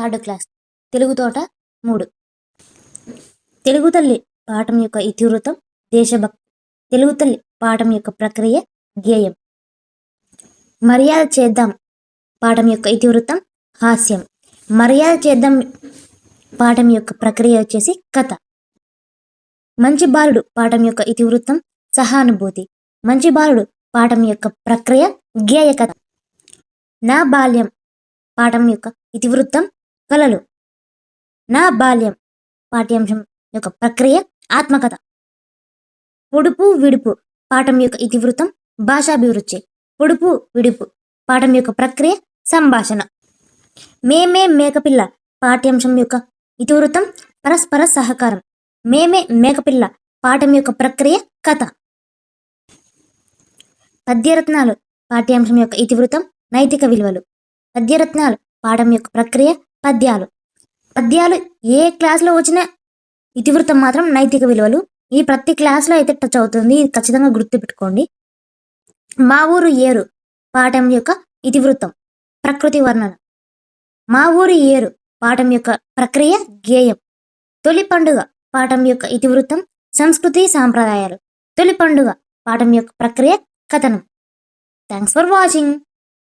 Third class. Telugu తోట మూడు. తెలుగు తల్లి పాఠం యొక్క ఇతివృత్తం దేశభక్తి తెలుగు తల్లి పాఠం యొక్క ప్రక్రియ గేయం మర్యాద చేద్దాం పాఠం యొక్క ఇతివృత్తం హాస్యం. మర్యాద చేద్దాం పాఠం యొక్క ప్రక్రియ వచ్చేసి కథ. మంచి బాలుడు పాఠం యొక్క ఇతివృత్తం సహానుభూతి. మంచి బాలుడు పాఠం యొక్క ప్రక్రియ గేయ కథ. నా బాల్యం పాఠం యొక్క ఇతివృత్తం కలలు. నా బాల్యం పాఠ్యాంశం యొక్క ప్రక్రియ ఆత్మకథ. పొడుపు విడుపు పాఠం యొక్క ఇతివృత్తం భాషాభివృద్ధి. పొడుపు విడుపు పాఠం యొక్క ప్రక్రియ సంభాషణ. మేమే మేకపిల్ల పాఠ్యాంశం యొక్క ఇతివృత్తం పరస్పర సహకారం. మేమే మేకపిల్ల పాఠం యొక్క ప్రక్రియ కథ. పద్యరత్నాలు పాఠ్యాంశం యొక్క ఇతివృత్తం నైతిక విలువలు. పద్యరత్నాలు పాఠం యొక్క ప్రక్రియ పద్యాలు. పద్యాలు ఏ క్లాస్లో వచ్చినా ఇతివృత్తం మాత్రం నైతిక విలువలు. ఈ ప్రతి క్లాస్లో అయితే టచ్ అవుతుంది. ఇది ఖచ్చితంగా గుర్తుపెట్టుకోండి. మా ఊరు ఏరు పాఠం యొక్క ఇతివృత్తం ప్రకృతి వర్ణన. మా ఊరు ఏరు పాఠం యొక్క ప్రక్రియ గేయం. తొలి పండుగ పాఠం యొక్క ఇతివృత్తం సంస్కృతి సాంప్రదాయాలు. తొలి పండుగ పాఠం యొక్క ప్రక్రియ కథనం. Thanks for watching.